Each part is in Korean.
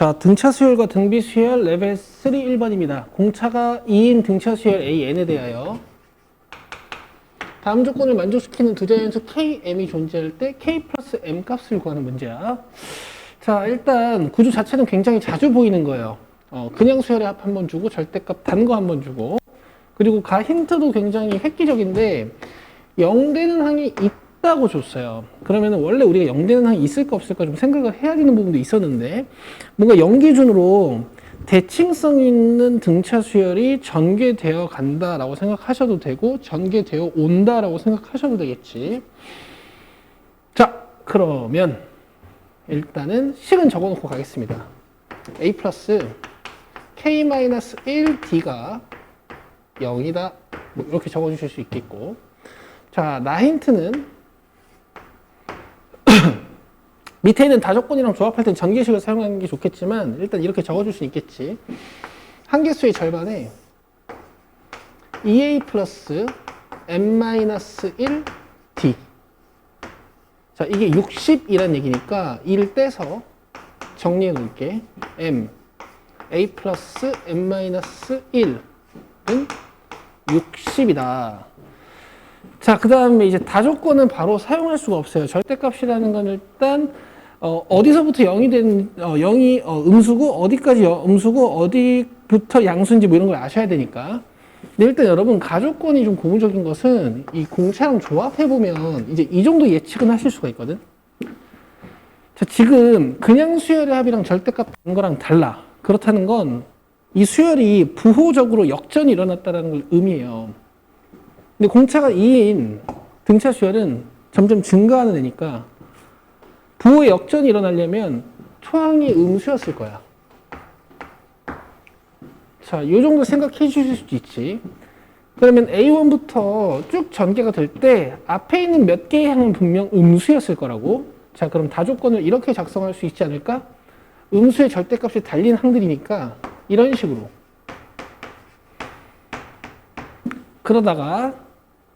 자, 등차 수열과 등비 수열 레벨 3 1번입니다. 공차가 2인 등차 수열 AN에 대하여 다음 조건을 만족시키는 두 자연수 KM이 존재할 때 K 플러스 M 값을 구하는 문제야. 자, 일단 구조 자체는 굉장히 자주 보이는 거예요. 어, 그냥 수열의 합 한 번 주고 절대값 단 거 한 번 주고 그리고 가 힌트도 굉장히 획기적인데 0 되는 항이 있 다고 줬어요. 그러면 원래 우리가 0 되는 항이 있을까 없을까 좀 생각을 해야 되는 부분도 있었는데 뭔가 0 기준으로 대칭성 있는 등차 수열이 전개되어 간다라고 생각하셔도 되고 전개되어 온다라고 생각하셔도 되겠지. 자, 그러면 일단은 식은 적어놓고 가겠습니다. a 플러스 k-1d가 0이다. 뭐 이렇게 적어주실 수 있겠고. 자, 나 힌트는 밑에 있는 다조건이랑 조합할 땐 전개식을 사용하는 게 좋겠지만 일단 이렇게 적어줄 수 있겠지. 한개수의 절반에 2a 플러스 m-1 d. 자, 이게 60이란 얘기니까 1 떼서 정리해 놓을게. m a 플러스 m-1은 60이다. 자, 그 다음에 이제 다조건은 바로 사용할 수가 없어요. 절대값이라는 건 일단 어, 어디서부터 0이 된, 어, 0이 어, 음수고 어디까지 여- 음수고 어디부터 양수인지 뭐 이런 걸 아셔야 되니까. 근데 일단 여러분 가조건이 좀 고무적인 것은 이 공차랑 조합해 보면 이제 이 정도 예측은 하실 수가 있거든. 자, 지금 그냥 수열의 합이랑 절대값 된 거랑 달라. 그렇다는 건 이 수열이 부호적으로 역전이 일어났다는 걸 의미해요. 근데 공차가 2인 등차 수열은 점점 증가하는 애니까 부호의 역전이 일어나려면 초항이 음수였을 거야. 자, 요 정도 생각해 주실 수 있지. 그러면 A1부터 쭉 전개가 될 때 앞에 있는 몇 개의 항은 분명 음수였을 거라고. 자, 그럼 다조건을 이렇게 작성할 수 있지 않을까? 음수의 절대값이 달린 항들이니까 이런 식으로. 그러다가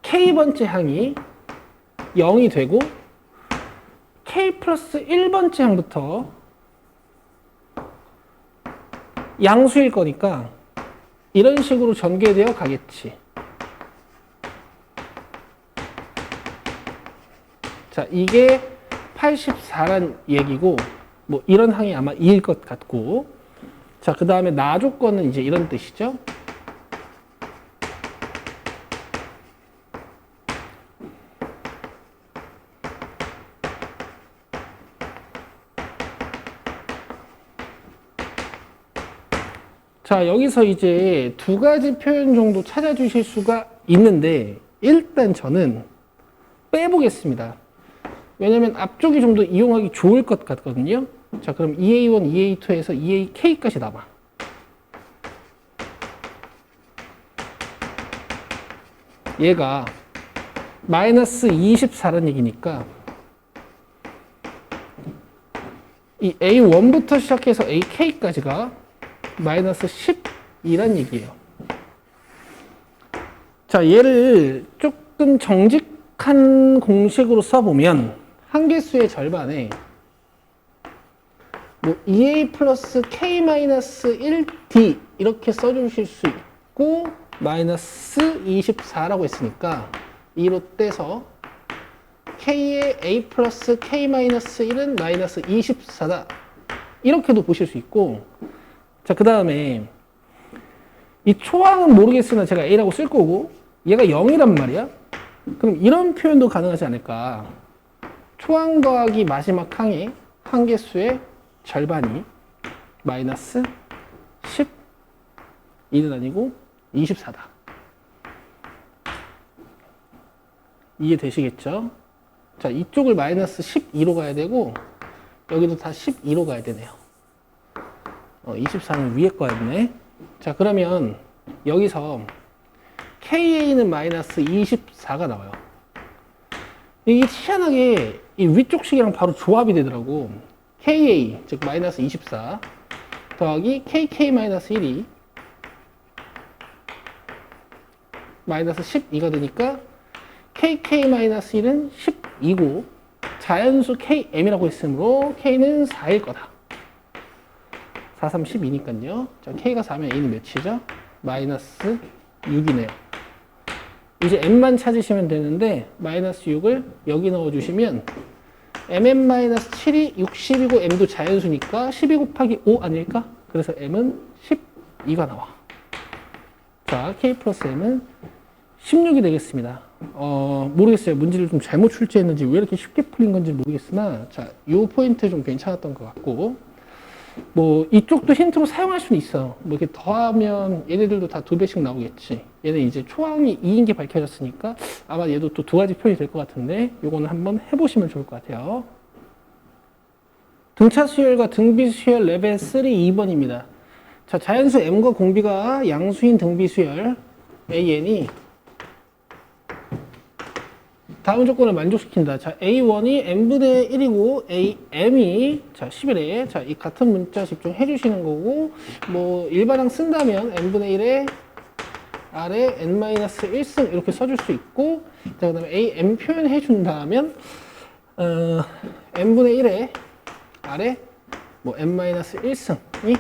K번째 항이 0이 되고 K 플러스 1번째 항부터 양수일 거니까 이런 식으로 전개되어 가겠지. 자, 이게 84란 얘기고, 뭐 이런 항이 아마 2일 것 같고, 자, 그 다음에 나 조건은 이제 이런 뜻이죠. 자, 여기서 이제 두 가지 표현 정도 찾아주실 수가 있는데, 일단 저는 빼보겠습니다. 왜냐면 앞쪽이 좀 더 이용하기 좋을 것 같거든요. 자, 그럼 EA1, EA2에서 EAK까지 남아. 얘가 마이너스 24란 얘기니까 이 A1부터 시작해서 AK까지가 마이너스 12란 얘기예요. 자, 얘를 조금 정직한 공식으로 써보면 한 개수의 절반에 뭐 2a 플러스 k 마이너스 1d 이렇게 써주실 수 있고 마이너스 24라고 했으니까 2로 떼서 k의 a 플러스 k 마이너스 1은 마이너스 24다 이렇게도 보실 수 있고 자, 그 다음에 이 초항은 모르겠으나 제가 A라고 쓸 거고 얘가 0이란 말이야. 그럼 이런 표현도 가능하지 않을까. 초항 더하기 마지막 항의 한 개수의 절반이 마이너스 12는 아니고 24다. 이해되시겠죠? 자, 이쪽을 마이너스 12로 가야 되고 여기도 다 12로 가야 되네요. 어, 24는 위에 거였네. 자, 그러면 여기서 KA는 마이너스 24가 나와요. 이게 희한하게 이 위쪽 식이랑 바로 조합이 되더라고. KA, 즉 마이너스 24 더하기 KK 마이너스 1이 마이너스 12가 되니까 KK 마이너스 1은 12고 자연수 KM이라고 했으므로 K는 4일 거다. 4, 3, 12니까요. 자, K가 4면 A는 몇이죠? 마이너스 6이네요. 이제 M만 찾으시면 되는데, 마이너스 6을 여기 넣어주시면, Mn-7이 60이고 M도 자연수니까 12 곱하기 5 아닐까? 그래서 M은 12가 나와. 자, K 플러스 M은 16이 되겠습니다. 어, 모르겠어요. 문제를 좀 잘못 출제했는지 왜 이렇게 쉽게 풀린 건지 모르겠으나, 자, 요 포인트 좀 괜찮았던 것 같고, 뭐, 이쪽도 힌트로 사용할 수는 있어. 뭐, 이렇게 더하면 얘네들도 다 두 배씩 나오겠지. 얘는 이제 초항이 2인 게 밝혀졌으니까 아마 얘도 또 두 가지 표현이 될 것 같은데, 요거는 한번 해보시면 좋을 것 같아요. 등차 수열과 등비 수열 레벨 3 2번입니다. 자, 자연수 m과 공비가 양수인 등비 수열 an이 다음 조건을 만족시킨다. 자, A1이 n분의 1이고 AM이 자, 11에 자, 이 같은 문자 집중해 주시는 거고 뭐 일반항 쓴다면 n분의 1에 아래 n-1승 이렇게 써줄 수 있고 자, 그 다음에 AM 표현해 준다면 어, n분의 1에 아래 뭐 n-1승이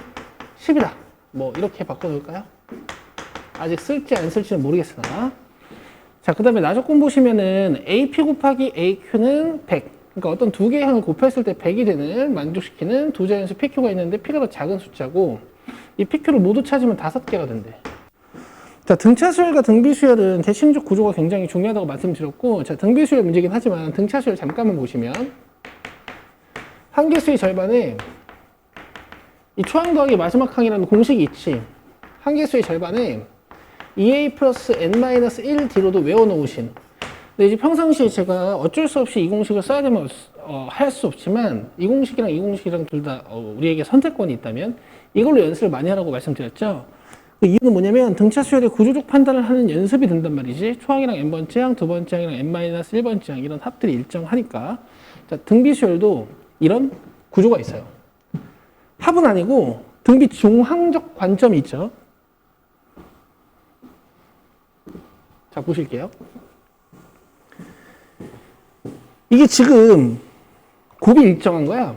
10이다. 뭐 이렇게 바꿔놓을까요? 아직 쓸지 안 쓸지는 모르겠으나 자, 그 다음에 나조건 보시면은 AP 곱하기 AQ는 100. 그러니까 어떤 두 개의 항을 곱했을 때 100이 되는 만족시키는 두 자연수 PQ가 있는데 P가 더 작은 숫자고 이 PQ를 모두 찾으면 다섯 개가 된대. 자, 등차 수열과 등비 수열은 대칭적 구조가 굉장히 중요하다고 말씀드렸고, 자, 등비 수열 문제긴 하지만 등차 수열 잠깐만 보시면 한계수의 절반에 이 초항 더하기 마지막 항이라는 공식이 있지. 한계수의 절반에 2a 플러스 n-1 뒤로도 외워놓으신. 근데 이제 평상시에 제가 어쩔 수 없이 이 공식을 써야 되면 어, 할 수 없지만 이 공식이랑 이 공식이랑 둘다 어, 우리에게 선택권이 있다면 이걸로 연습을 많이 하라고 말씀드렸죠. 그 이유는 뭐냐면 등차 수열의 구조적 판단을 하는 연습이 된단 말이지. 초항이랑 n번째 항, 두 번째 항이랑 n-1번째 항 이런 합들이 일정하니까. 자, 등비 수열도 이런 구조가 있어요. 합은 아니고 등비 중항적 관점이 있죠 자, 보실게요. 이게 지금 곱이 일정한 거야.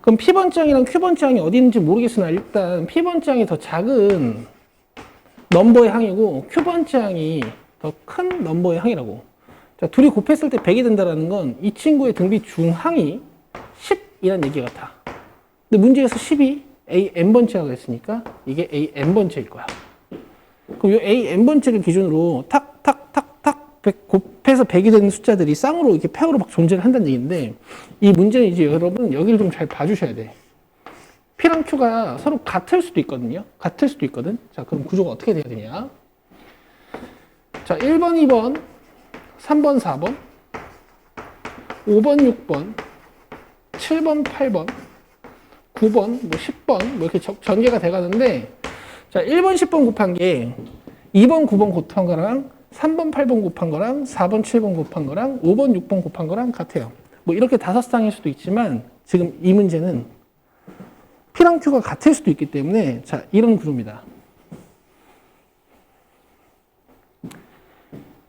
그럼 P번장이랑 Q번장이 어디 있는지 모르겠으나 일단 P번장이 더 작은 넘버의 항이고 Q번장이 더 큰 넘버의 항이라고. 자, 둘이 곱했을 때 100이 된다는 건 이 친구의 등비 중항이 10이라는 얘기 같아. 근데 문제에서 10이 A n번째라고 했으니까 이게 A n번째일 거야. 그럼 이 A n번째를 기준으로 탁, 탁, 탁, 탁, 100, 곱해서 100이 되는 숫자들이 쌍으로 이렇게 페어로 막 존재를 한다는 얘기인데, 이 문제는 이제 여러분 여기를 좀 잘 봐주셔야 돼. P랑 Q가 서로 같을 수도 있거든요. 같을 수도 있거든. 자, 그럼 구조가 어떻게 돼야 되냐? 자, 1번, 2번, 3번, 4번, 5번, 6번, 7번, 8번, 9번, 뭐 10번, 뭐 이렇게 적- 전개가 돼 가는데, 자, 1번, 10번 곱한 게 2번, 9번 곱한 거랑 3번, 8번 곱한 거랑 4번, 7번 곱한 거랑 5번, 6번 곱한 거랑 같아요. 뭐 이렇게 다섯 쌍일 수도 있지만 지금 이 문제는 P랑 Q가 같을 수도 있기 때문에 자, 이런 구조입니다.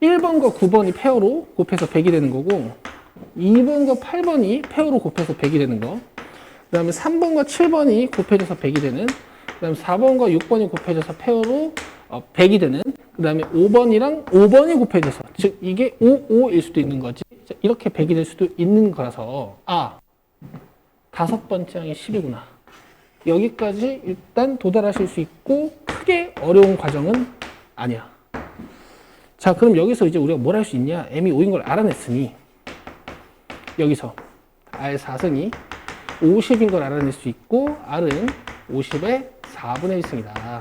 1번과 9번이 페어로 곱해서 100이 되는 거고 2번과 8번이 페어로 곱해서 100이 되는 거. 그 다음에 3번과 7번이 곱해져서 100이 되는 그다음 4번과 6번이 곱해져서 페어로 어, 100이 되는 그 다음에 5번이랑 5번이 곱해져서 즉 이게 5, 5일 수도 있는 거지. 자, 이렇게 100이 될 수도 있는 거라서. 아 다섯 번째 항이 10이구나. 여기까지 일단 도달하실 수 있고 크게 어려운 과정은 아니야. 자 그럼 여기서 이제 우리가 뭘 할 수 있냐? M이 5인 걸 알아냈으니 여기서 r 4승이 50인 걸 알아낼 수 있고 r은 50의 4분의 1승이다.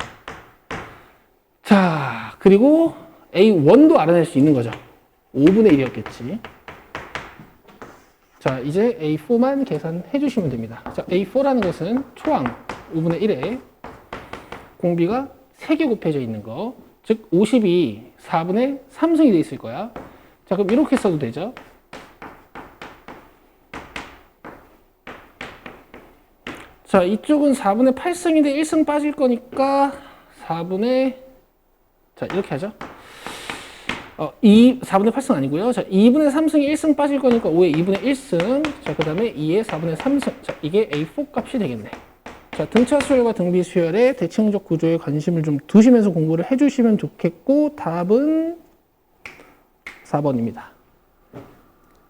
자, 그리고 A1도 알아낼 수 있는 거죠. 5분의 1이었겠지. 자, 이제 A4만 계산해 주시면 됩니다. 자, A4라는 것은 초항 5분의 1에 공비가 3개 곱해져 있는 거. 즉, 50이 4분의 3승이 돼 있을 거야. 자, 그럼 이렇게 써도 되죠. 자, 이쪽은 4분의 8승인데 1승 빠질 거니까 4분의 자, 이렇게 하죠. 어, 2, 4분의 8승 아니고요. 자, 2분의 3승이 1승 빠질 거니까 5의 2분의 1승. 자, 그 다음에 2의 4분의 3승. 자, 이게 A4 값이 되겠네. 자, 등차 수열과 등비 수열의 대칭적 구조에 관심을 좀 두시면서 공부를 해주시면 좋겠고, 답은 4번입니다.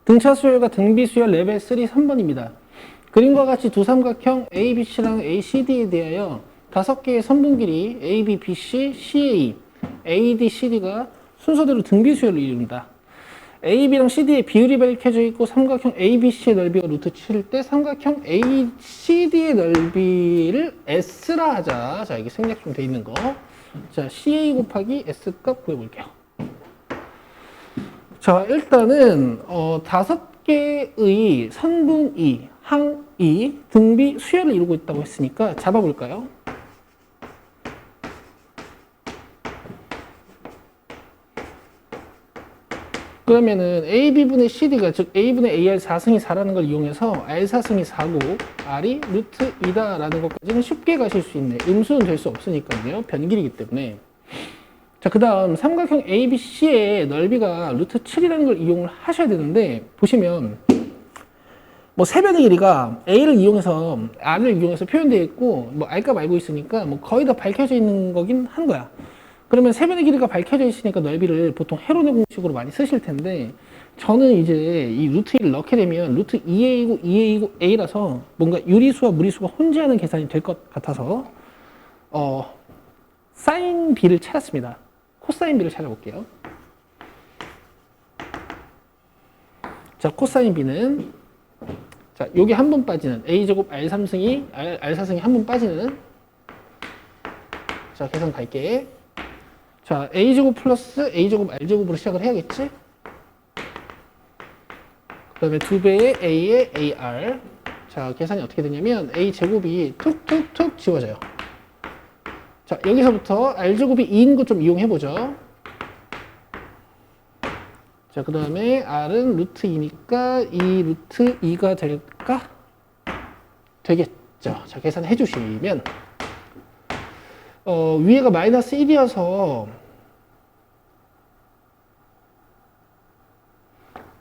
등차 수열과 등비 수열 레벨 3 3번입니다. 그림과 같이 두 삼각형 ABC랑 ACD에 대하여 다섯 개의 선분 길이 AB, BC, CA, AD, CD가 순서대로 등비 수열을 이룬다. AB랑 CD의 비율이 밝혀져 있고 삼각형 ABC의 넓이가 루트 7일 때 삼각형 ACD의 넓이를 S라 하자. 자, 이게 생략 좀 돼 있는 거. 자, CA 곱하기 S 값 구해볼게요. 자, 일단은 어, 다섯 개의 선분이, 항이, 등비, 수열을 이루고 있다고 했으니까 잡아볼까요? 그러면은 AB분의 CD가 즉 A분의 AR 4승이 4라는 걸 이용해서 R 4승이 4고 R이 루트 2다라는 것까지는 쉽게 가실 수 있네. 음수는 될 수 없으니까요. 변길이기 때문에. 자, 그 다음 삼각형 ABC의 넓이가 루트 7이라는 걸 이용을 하셔야 되는데 보시면 뭐 세변의 길이가 A를 이용해서 R을 이용해서 표현되어 있고 뭐 R값 알고 있으니까 뭐 거의 다 밝혀져 있는 거긴 한 거야. 그러면 세변의 길이가 밝혀져 있으니까 넓이를 보통 헤론의 공식으로 많이 쓰실 텐데 저는 이제 이 루트 1을 넣게 되면 루트 2a이고 2a이고 a라서 뭔가 유리수와 무리수가 혼재하는 계산이 될 것 같아서 어 사인 b를 찾았습니다. 코사인 b를 찾아볼게요. 자, 코사인 b는 자, 여기 한 번 빠지는 a제곱 r3승이 r, r4승이 한 번 빠지는 자, 계산 갈게. 자, a제곱 플러스 a제곱 r제곱으로 시작을 해야겠지? 그 다음에 두 배의 a의 ar. 자, 계산이 어떻게 되냐면 a제곱이 툭툭툭 지워져요. 자, 여기서부터 r제곱이 2인 거좀 이용해보죠. 자, 그 다음에 r은 루트 2니까 2 루트 2가 될까? 되겠죠. 자, 계산해 주시면 어, 위에가 마이너스 1이어서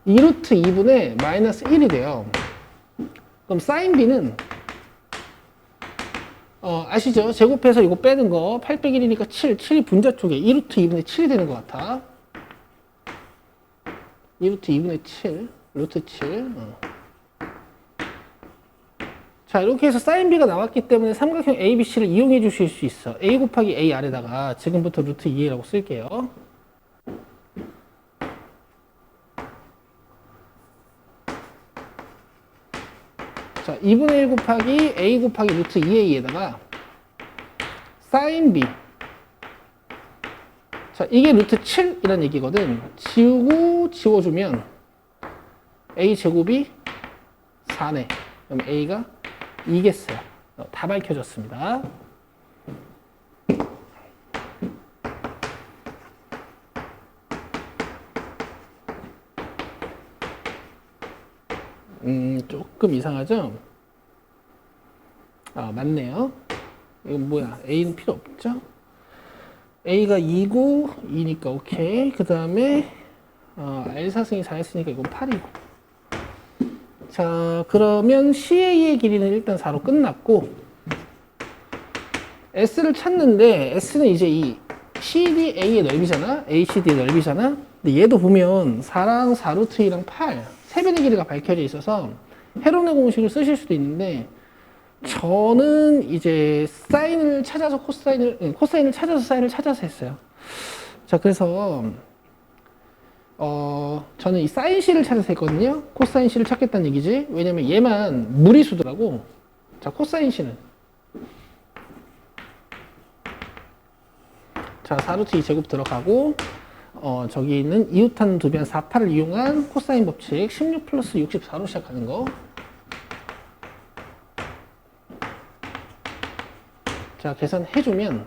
2루트 2분의 마이너스 1이 돼요. 그럼 사인 b는 어, 아시죠? 제곱해서 이거 빼는 거8 빼기 1이니까 7, 7이 분자 쪽에 2루트 2분의 7이 되는 것 같아. 2루트 2분의 7, 루트 7. 어. 자, 이렇게 해서 사인 b가 나왔기 때문에 삼각형 ABC를 이용해 주실 수 있어. A 곱하기 A 아래다가 지금부터 루트 2a라고 쓸게요. 자, 2분의 1 곱하기 A 곱하기 루트 2a에다가 사인 b. 자, 이게 루트 7이라는 얘기거든. 지우고 지워주면 A 제곱이 4네. 그럼 A가 2겠어요. 어, 다 밝혀졌습니다. 음, 조금 이상하죠? 아, 맞네요. 이건 뭐야? A는 필요 없죠? A가 2고 2니까 오케이. 그 다음에 어, R4승이 4했으니까 이건 8이고. 자, 그러면 CA의 길이는 일단 4로 끝났고 S를 찾는데 S는 이제 이 CDA의 넓이잖아. ACD의 넓이잖아. 근데 얘도 보면 4랑 4루트 2랑 8 세 변의 길이가 밝혀져 있어서 헤론의 공식을 쓰실 수도 있는데 저는 이제 사인을 찾아서 코사인을 응, 코사인을 찾아서 사인을 찾아서 했어요. 자, 그래서 어, 저는 이 사인 C를 찾아서 했거든요. 코사인 C를 찾겠다는 얘기지. 왜냐면 얘만 무리수더라고. 자, 코사인 C는. 자, 4루트 2 제곱 들어가고, 어, 저기 있는 이웃하는 두변 4, 8을 이용한 코사인 법칙 16 플러스 64로 시작하는 거. 자, 계산해주면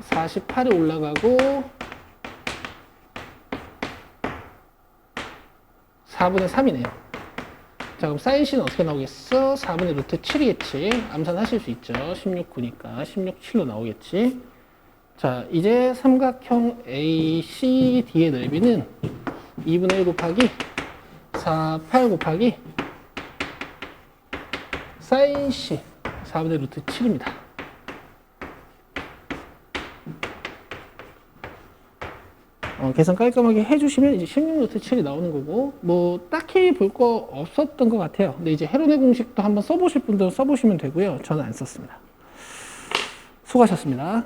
48이 올라가고 4분의 3이네요. 자, 그럼 사인 C는 어떻게 나오겠어? 4분의 루트 7이겠지. 암산하실 수 있죠. 16, 9니까 16, 7로 나오겠지. 자, 이제 삼각형 ACD의 넓이는 2분의 1 곱하기 4, 8 곱하기 사인 C 4분의 루트 7입니다. 어, 계산 깔끔하게 해주시면 이제 16루트 7이 나오는 거고 뭐 딱히 볼 거 없었던 것 같아요. 근데 이제 헤론의 공식도 한번 써보실 분들은 써보시면 되고요. 저는 안 썼습니다. 수고하셨습니다.